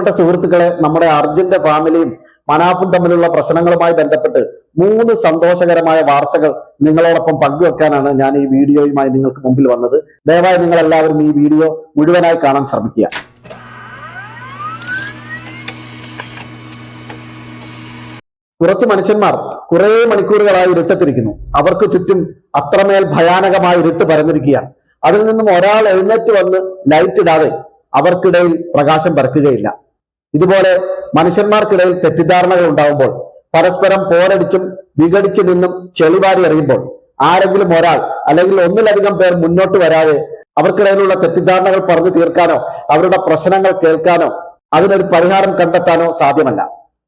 പ്രിയപ്പെട്ട സുഹൃത്തുക്കളെ നമ്മുടെ അർജുന്റെ ഫാമിലിയും മനാഫും തമ്മിലുള്ള പ്രശ്നങ്ങളുമായി ബന്ധപ്പെട്ട് മൂന്ന് സന്തോഷകരമായ വാർത്തകൾ നിങ്ങളോടൊപ്പം പങ്കുവെക്കാനാണ് ഞാൻ ഈ വീഡിയോയുമായി നിങ്ങൾക്ക് മുമ്പിൽ വന്നത്. ദയവായി നിങ്ങൾ എല്ലാവരും ഈ വീഡിയോ മുഴുവനായി കാണാൻ ശ്രമിക്കുക. കുറച്ച് മനുഷ്യന്മാർ കുറെ മണിക്കൂറുകളായി ഇരുട്ടത്തിരിക്കുന്നു. അവർക്ക് ചുറ്റും അത്രമേൽ ഭയാനകമായ ഇരുട്ട് പരന്നിരിക്കുകയാണ്. അതിൽ നിന്നും ഒരാൾ എഴുന്നേറ്റ് വന്ന് ലൈറ്റ് ഇടാതെ അവർക്കിടയിൽ പ്രകാശം പരക്കുകയില്ല ഇതുപോലെ മനുഷ്യന്മാർക്കിടയിൽ തെറ്റിദ്ധാരണകൾ ഉണ്ടാകുമ്പോൾ പരസ്പരം പോരടിച്ചും വിഘടിച്ചു നിന്നും ചെളിവാരി എറിയുമ്പോൾ ആരെങ്കിലും ഒരാൾ അല്ലെങ്കിൽ ഒന്നിലധികം പേർ മുന്നോട്ട് വരാതെ അവർക്കിടയിലുള്ള തെറ്റിദ്ധാരണകൾ പറഞ്ഞു തീർക്കാനോ അവരുടെ പ്രശ്നങ്ങൾ കേൾക്കാനോ അതിനൊരു പരിഹാരം കണ്ടെത്താനോ സാധ്യമല്ല.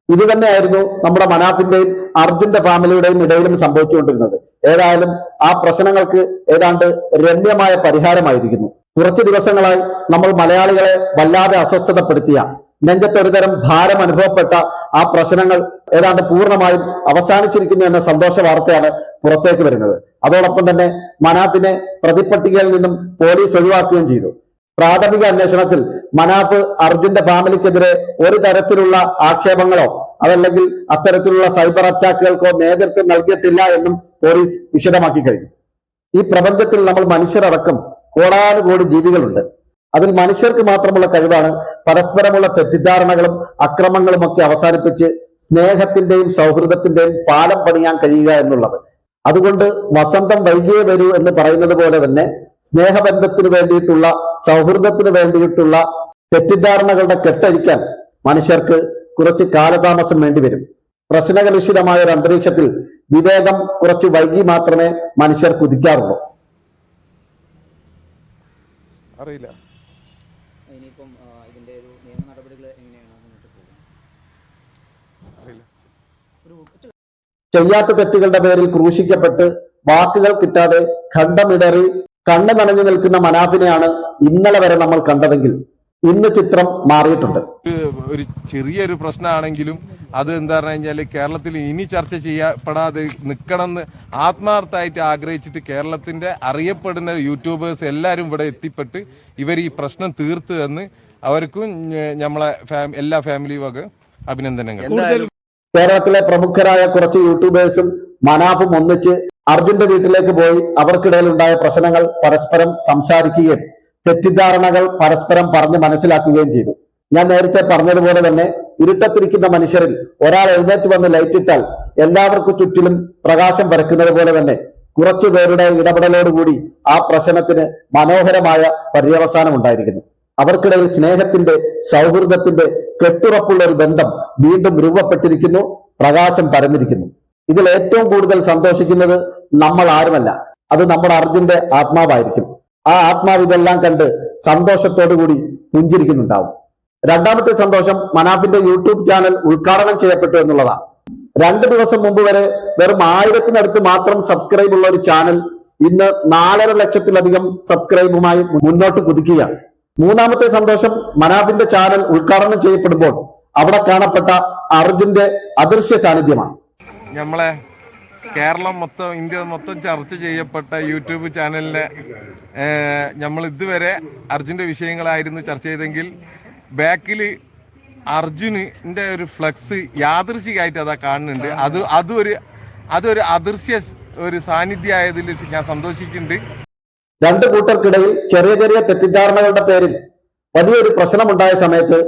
ഇത് തന്നെയായിരുന്നു നമ്മുടെ മനാഫിന്റെയും അർജുന്റെ ഫാമിലിയുടെയും ഇടയിലും സംഭവിച്ചുകൊണ്ടിരുന്നത്. ഏതായാലും ആ പ്രശ്നങ്ങൾക്ക് ഏതാണ്ട് രമ്യമായ പരിഹാരമായിരിക്കുന്നു. കുറച്ചു ദിവസങ്ങളായി നമ്മൾ മലയാളികളെ വല്ലാതെ അസ്വസ്ഥതപ്പെടുത്തിയ നെഞ്ചത്തൊരുതരം ഭാരം അനുഭവപ്പെട്ട ആ പ്രശ്നങ്ങൾ ഏതാണ്ട് പൂർണമായും അവസാനിച്ചിരിക്കുന്നു എന്ന സന്തോഷ വാർത്തയാണ് പുറത്തേക്ക് വരുന്നത്. അതോടൊപ്പം തന്നെ മനാപ്പിനെ പ്രതിപ്പട്ടികയിൽ നിന്നും പോലീസ് ഒഴിവാക്കുകയും ചെയ്തു. പ്രാഥമിക അന്വേഷണത്തിൽ മനാഫ് അർജുന്റെ ഫാമിലിക്കെതിരെ ഒരു തരത്തിലുള്ള ആക്ഷേപങ്ങളോ അതല്ലെങ്കിൽ അത്തരത്തിലുള്ള സൈബർ അറ്റാക്കുകൾക്കോ നേതൃത്വം നൽകിയിട്ടില്ല എന്നും പോലീസ് വിശദമാക്കി കഴിഞ്ഞു. ഈ പ്രപഞ്ചത്തിൽ നമ്മൾ മനുഷ്യരടക്കം കോടാനുകോടി ജീവികളുണ്ട്. അതിൽ മനുഷ്യർക്ക് മാത്രമുള്ള കഴിവാണ് പരസ്പരമുള്ള തെറ്റിദ്ധാരണകളും അക്രമങ്ങളും ഒക്കെ അവസാനിപ്പിച്ച് സ്നേഹത്തിന്റെയും സൗഹൃദത്തിന്റെയും പാലം പണിയാൻ കഴിയുക എന്നുള്ളത്. അതുകൊണ്ട് വസന്തം വൈകിയേ വരൂ എന്ന് പറയുന്നത് പോലെ തന്നെ സ്നേഹബന്ധത്തിന് വേണ്ടിയിട്ടുള്ള സൗഹൃദത്തിന് വേണ്ടിയിട്ടുള്ള തെറ്റിദ്ധാരണകളുടെ കെട്ടഴിക്കാൻ മനുഷ്യർക്ക് കുറച്ച് കാലതാമസം വേണ്ടിവരും പ്രശ്നകലുഷിതമായ ഒരു അന്തരീക്ഷത്തിൽ വിവേകം കുറച്ച് വൈകി മാത്രമേ മനുഷ്യർ കുതിക്കാറുള്ളൂ അറിയില്ല ഇനിയിപ്പം ആ, ഇതിന്റെ ഒരു നിയമ നടപടികൾ എങ്ങനെയാണ് മുന്നോട്ട് പോകുന്നത് അറിയില്ല ഒരു ചെയ്യാത്ത തെറ്റുകളുടെ പേരിൽ ക്രൂശിക്കപ്പെട്ട് വാക്കുകൾ കിട്ടാതെ ഖണ്ഡമിടറി കണ്ണു നനഞ്ഞു നിൽക്കുന്ന മനാഫിനെയാണ് ഇന്നലെ വരെ നമ്മൾ കണ്ടതെങ്കിൽ. ഇന്ന് ചിത്രം മാറിയിട്ടുണ്ട്. ഒരു ചെറിയൊരു പ്രശ്നമാണെങ്കിലും അത് എന്താ പറഞ്ഞു കഴിഞ്ഞാൽ കേരളത്തിൽ ഇനി ചർച്ച ചെയ്യപ്പെടാതെ നിൽക്കണമെന്ന് ആത്മാർത്ഥമായിട്ട് ആഗ്രഹിച്ചിട്ട് കേരളത്തിന്റെ അറിയപ്പെടുന്ന യൂട്യൂബേഴ്സ് എല്ലാവരും ഇവിടെ എത്തിപ്പെട്ട് ഇവർ ഈ പ്രശ്നം തീർത്തു തന്ന് അവർക്കും നമ്മളെ എല്ലാ ഫാമിലി വക അഭിനന്ദനങ്ങൾ. കേരളത്തിലെ പ്രമുഖരായ കുറച്ച് യൂട്യൂബേഴ്സും മനാഫും ഒന്നിച്ച് അർജുന്റെ വീട്ടിലേക്ക് പോയി അവർക്കിടയിൽ ഉണ്ടായ പ്രശ്നങ്ങൾ പരസ്പരം സംസാരിക്കുകയും തെറ്റിദ്ധാരണകൾ പരസ്പരം പറഞ്ഞ് മനസ്സിലാക്കുകയും ചെയ്തു. ഞാൻ നേരത്തെ പറഞ്ഞതുപോലെ തന്നെ ഇരുട്ടത്തിരിക്കുന്ന മനുഷ്യരിൽ ഒരാൾ എഴുന്നേറ്റ് വന്ന് ലൈറ്റ് ഇട്ടാൽ എല്ലാവർക്കും ചുറ്റിലും പ്രകാശം പരക്കുന്നത് പോലെ തന്നെ കുറച്ചു പേരുടെ ഇടപെടലോടുകൂടി ആ പ്രശ്നത്തിന് മനോഹരമായ പര്യവസാനം ഉണ്ടായിരിക്കുന്നു. അവർക്കിടയിൽ സ്നേഹത്തിന്റെ സൗഹൃദത്തിന്റെ കെട്ടുറപ്പുള്ള ഒരു ബന്ധം വീണ്ടും രൂപപ്പെട്ടിരിക്കുന്നു പ്രകാശം പരന്നിരിക്കുന്നു. ഇതിൽ ഏറ്റവും കൂടുതൽ സന്തോഷിക്കുന്നത് നമ്മൾ ആരുമല്ല അത് നമ്മുടെ അർജുന്റെ ആത്മാവായിരിക്കും. ആ ആത്മാവ് ഇതെല്ലാം കണ്ട് സന്തോഷത്തോടു കൂടി പുഞ്ചിരിക്കുന്നുണ്ടാവും. രണ്ടാമത്തെ സന്തോഷം മനാഫിന്റെ യൂട്യൂബ് ചാനൽ ഉദ്ഘാടനം ചെയ്യപ്പെട്ടു എന്നുള്ളതാണ്. രണ്ട് ദിവസം മുമ്പ് വരെ വെറും ആയിരത്തിനടുത്ത് മാത്രം സബ്സ്ക്രൈബ് ഉള്ള ഒരു ചാനൽ ഇന്ന് നാലര ലക്ഷത്തിലധികം സബ്സ്ക്രൈബുമായി മുന്നോട്ട് കുതിക്കുകയാണ്. മൂന്നാമത്തെ സന്തോഷം മനാഫിന്റെ ചാനൽ ഉദ്ഘാടനം ചെയ്യപ്പെടുമ്പോൾ അവിടെ കാണപ്പെട്ട അർജുന്റെ അദൃശ്യ സാന്നിധ്യമാണ്. നമ്മളെ കേരളം മൊത്തം ഇന്ത്യ മൊത്തം ചർച്ച ചെയ്യപ്പെട്ട യൂട്യൂബ് ചാനലിനെ നമ്മൾ ഇതുവരെ അർജുന്റെ വിഷയങ്ങളായിരുന്നു ചർച്ച ചെയ്തെങ്കിൽ ബാക്കിൽ അർജുനിന്റെ ഒരു ഫ്ലക്സ് യാദൃശികമായിട്ട് അതാ കാണുന്നുണ്ട്. അത് അതൊരു അതൊരു അദൃശ്യ ഒരു സാന്നിധ്യമായതിൽ ഞാൻ സന്തോഷിക്കുന്നുണ്ട്. രണ്ട് കൂട്ടർക്കിടയിൽ ചെറിയ ചെറിയ തെറ്റിദ്ധാരണകളുടെ പേരിൽ വലിയൊരു പ്രശ്നമുണ്ടായ സമയത്ത്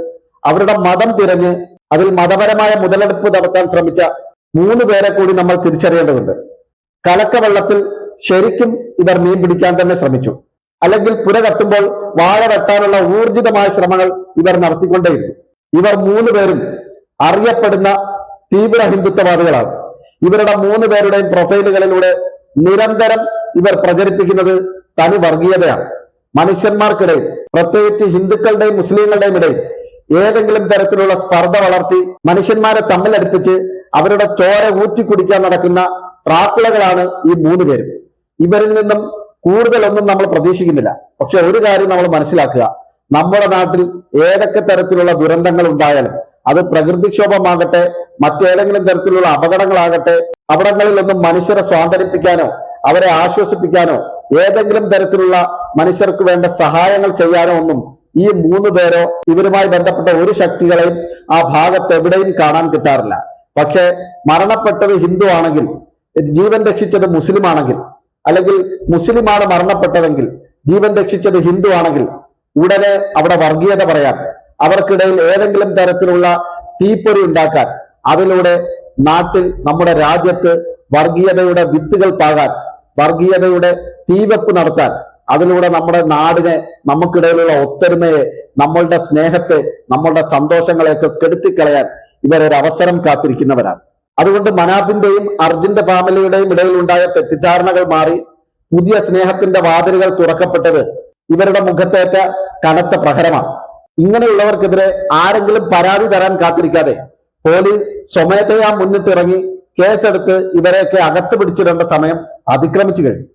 അവരുടെ മതം തിരഞ്ഞ് അതിൽ മതപരമായ മുതലെടുപ്പ് നടത്താൻ ശ്രമിച്ച മൂന്ന് പേരെ കൂടി നമ്മൾ തിരിച്ചറിയേണ്ടതുണ്ട്. കലക്കവെള്ളത്തിൽ ശരിക്കും ഇവർ മീൻ പിടിക്കാൻ തന്നെ ശ്രമിച്ചു. അല്ലെങ്കിൽ പുര കത്തുമ്പോൾ വാഴ വെട്ടാനുള്ള ഊർജിതമായ ശ്രമങ്ങൾ ഇവർ നടത്തിക്കൊണ്ടേയിരുന്നു. ഇവർ മൂന്ന് പേരും അറിയപ്പെടുന്ന തീവ്ര ഹിന്ദുത്വവാദികളാണ്. ഇവരുടെ മൂന്ന് പേരുടെയും പ്രൊഫൈലുകളിലൂടെ നിരന്തരം ഇവർ പ്രചരിപ്പിക്കുന്നത് തനി വർഗീയതയാണ്. മനുഷ്യന്മാർക്കിടയിൽ പ്രത്യേകിച്ച് ഹിന്ദുക്കളുടെയും മുസ്ലിങ്ങളുടെയും ഇടയിൽ ഏതെങ്കിലും തരത്തിലുള്ള സ്പർദ്ധ വളർത്തി മനുഷ്യന്മാരെ തമ്മിലടുപ്പിച്ച് അവരുടെ ചോര ഊറ്റി കുടിക്കാൻ നടക്കുന്ന പ്രാക്കുളകളാണ് ഈ മൂന്ന് പേരും. ഇവരിൽ നിന്നും കൂടുതലൊന്നും നമ്മൾ പ്രതീക്ഷിക്കുന്നില്ല. പക്ഷെ ഒരു കാര്യം നമ്മൾ മനസ്സിലാക്കുക. നമ്മുടെ നാട്ടിൽ ഏതൊക്കെ തരത്തിലുള്ള ദുരന്തങ്ങൾ ഉണ്ടായാലും അത് പ്രകൃതിക്ഷോഭമാകട്ടെ മറ്റേതെങ്കിലും തരത്തിലുള്ള അപകടങ്ങളാകട്ടെ അവിടങ്ങളിലൊന്നും മനുഷ്യരെ സ്വാതന്ത്ര്യപ്പിക്കാനോ അവരെ ആശ്വസിപ്പിക്കാനോ ഏതെങ്കിലും തരത്തിലുള്ള മനുഷ്യർക്ക് വേണ്ട സഹായങ്ങൾ ചെയ്യാനോ ഒന്നും ഈ മൂന്ന് പേരോ ഇവരുമായി ബന്ധപ്പെട്ട ഒരു ശക്തികളെയും ആ ഭാഗത്ത് എവിടെയും കാണാൻ കിട്ടാറില്ല. പക്ഷേ മരണപ്പെട്ടത് ഹിന്ദു ആണെങ്കിൽ ജീവൻ രക്ഷിച്ചത് മുസ്ലിം ആണെങ്കിൽ അല്ലെങ്കിൽ മുസ്ലിമാണ് മരണപ്പെട്ടതെങ്കിൽ ജീവൻ രക്ഷിച്ചത് ഹിന്ദു ആണെങ്കിൽ ഉടനെ അവിടെ വർഗീയത പറയാൻ അവർക്കിടയിൽ ഏതെങ്കിലും തരത്തിലുള്ള തീപ്പൊരി ഉണ്ടാക്കാൻ അതിലൂടെ നാട്ടിൽ നമ്മുടെ രാജ്യത്ത് വർഗീയതയുടെ വിത്തുകൾ പാകാൻ വർഗീയതയുടെ തീവെപ്പ് നടത്താൻ അതിലൂടെ നമ്മുടെ നാടിനെ നമുക്കിടയിലുള്ള ഒത്തൊരുമയെ നമ്മളുടെ സ്നേഹത്തെ നമ്മളുടെ സന്തോഷങ്ങളെയൊക്കെ കെടുത്തിക്കളയാൻ ഇവരൊരവസരം കാത്തിരിക്കുന്നവരാണ്. അതുകൊണ്ട് മനാഫിന്റെയും അർജുന്റെ ഫാമിലിയുടെയും ഇടയിൽ ഉണ്ടായ തെറ്റിദ്ധാരണകൾ മാറി പുതിയ സ്നേഹത്തിന്റെ വാതിലുകൾ തുറക്കപ്പെട്ടത് ഇവരുടെ മുഖത്തേറ്റ കനത്ത പ്രഹരമാണ്. ഇങ്ങനെയുള്ളവർക്കെതിരെ ആരെങ്കിലും പരാതി തരാൻ കാത്തിരിക്കാതെ പോലീസ് സ്വമേധയാ മുന്നിട്ടിറങ്ങി കേസെടുത്ത് ഇവരെയൊക്കെ അകത്ത് പിടിച്ചിടേണ്ട സമയം അതിക്രമിച്ചു കഴിഞ്ഞു.